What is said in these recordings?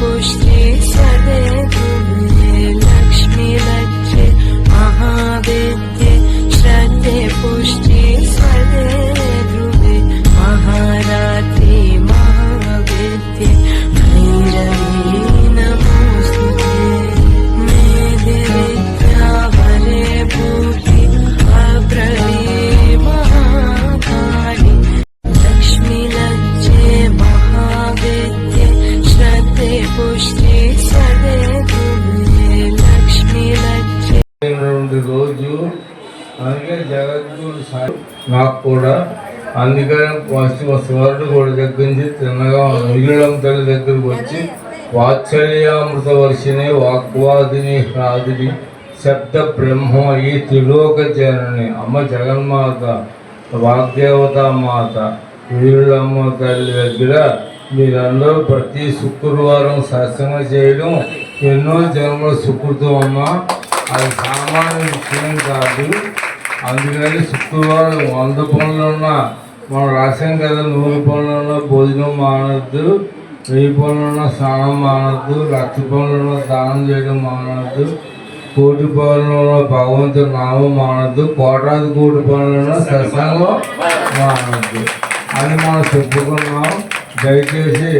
پشت سرده రోజు అందుకే జగద్గురు సాయి నాకు కూడా అందుకని ఫస్ట్ స్వరుడు కూడా దగ్గర నుంచి తిన్నగా మిగిలిన తల్లి దగ్గరకు వచ్చి వాత్సల్యామృత వర్షిని వాగ్వాదిని హ్రాదిని శబ్ద బ్రహ్మ ఈ త్రిలోక జనని అమ్మ జగన్మాత వాగ్దేవత మాత తల్లి దగ్గర మీరందరూ ప్రతి శుక్రవారం సత్సంగం చేయడం ఎన్నో జన్మల సుకృతం అమ్మ. అది సామాన్య విషయం కాదు. అందుకని శుక్రవారం వంద పనులున్నా మనం రాసాం కదా నూరు పనులున్నా భోజనం మానద్దు వెయ్యి పనులున్నా స్నానం మానద్దు లక్ష పనులున్నా దానం చేయడం మానద్దు కోటి పనులలో భగవంతుడు నామం మానద్దు కోటాది కోటి పనులలో సత్సంగం మానద్దు. అని మనం చెప్పుకున్నాం. దయచేసి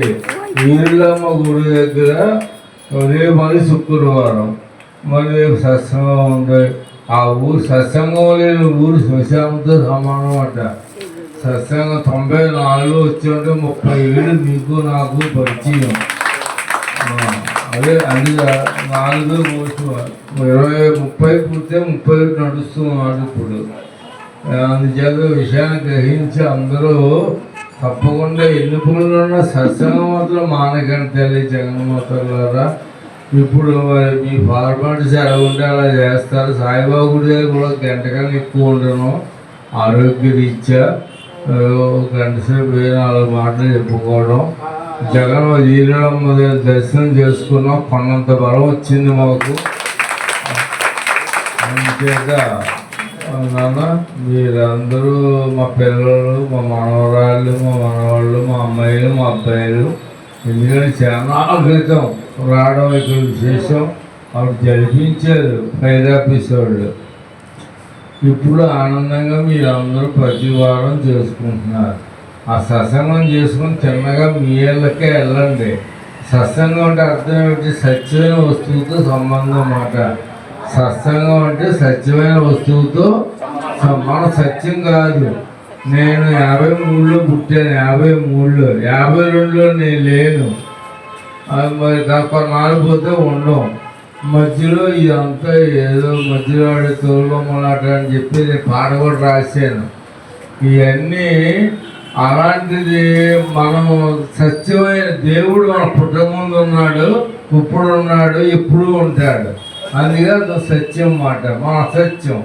ఈరులమ్మ గుడి దగ్గర రేపు మరి శుక్రవారం. మరి రేపు సత్సంగం ఉంది. ఆ ఊరు సత్సంగం లేని ఊరు శ్మశానంతో సమానం అంట. సత్సంగం తొంభై నాలుగు వచ్చి ఉంటే ముప్పై ఏళ్ళు మీకు నాకు పరిచయం. అదే అన్ని నాలుగు మూడు ఇరవై ముప్పై పూర్తే ముప్పై నడుస్తున్నాడు ఇప్పుడు. అందుచేత విషయాన్ని గ్రహించి అందరూ తప్పకుండా ఎన్ని ఉన్న సత్సంగం మాత్రం మానకని తల్లి జగన్మాతలారా ఇప్పుడు మీ ఫార్మాలిటీస్ ఎలా ఉంటే అలా చేస్తారు. సాయిబాబు గుడి దగ్గర కూడా గంట కన్నా ఎక్కువ ఉండను. ఆరోగ్య రీత్యా గంట సేపు నాలుగు మాటలు చెప్పుకోవడం. జగన్ వీరమ్మ దర్శనం చేసుకున్నాం. కొన్నంత బలం వచ్చింది మాకు. అంతేగా నాన్న మీరందరూ మా పిల్లలు మా మనవరాళ్ళు మా మనవాళ్ళు మా అమ్మాయిలు మా అబ్బాయిలు ఎందుకంటే చాలా క్రితం రావడం ఇక్కడ విశేషం. అప్పుడు జరిపించారు ఫైర్ ఆఫీస్ వాళ్ళు. ఇప్పుడు ఆనందంగా మీరు అందరూ ప్రతి వారం చేసుకుంటున్నారు. ఆ సత్సంగం చేసుకుని చిన్నగా మీ ఇళ్ళకే వెళ్ళండి. సత్సంగం అంటే అర్థం ఏమిటి? సత్యమైన వస్తువుతో సంబంధం అన్నమాట సత్సంగం అంటే సత్యమైన వస్తువుతో మనం మన సత్యం కాదు. నేను యాభై మూడులో పుట్టాను. యాభై మూడులో. యాభై రెండులో నేను లేను. మరి దాకా నాలుగు పోతే ఉండవు. మధ్యలో ఇదంతా ఏదో మధ్యలో ఆడే తోలుబొమ్మలాట అని చెప్పి నేను పాట కూడా రాశాను. ఇవన్నీ అలాంటిది మనం సత్యమైన దేవుడు మన పుట్ట ముందు ఉన్నాడు ఇప్పుడు ఉన్నాడు ఎప్పుడు ఉంటాడు. అందుకే సత్యం మాట. మన సత్యం.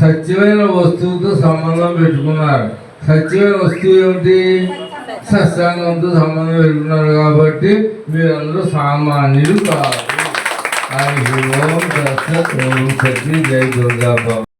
సత్యమైన వస్తువుతో సంబంధం పెట్టుకున్నారు. సత్యమైన వస్తువు ఏమిటి? సత్సంగంతో సంబంధం పెట్టుకున్నారు కాబట్టి మీరందరూ సామాన్యులు కాదు. ఆయన ఓం దత్త ఓం సత్య జై దుర్గాబాబు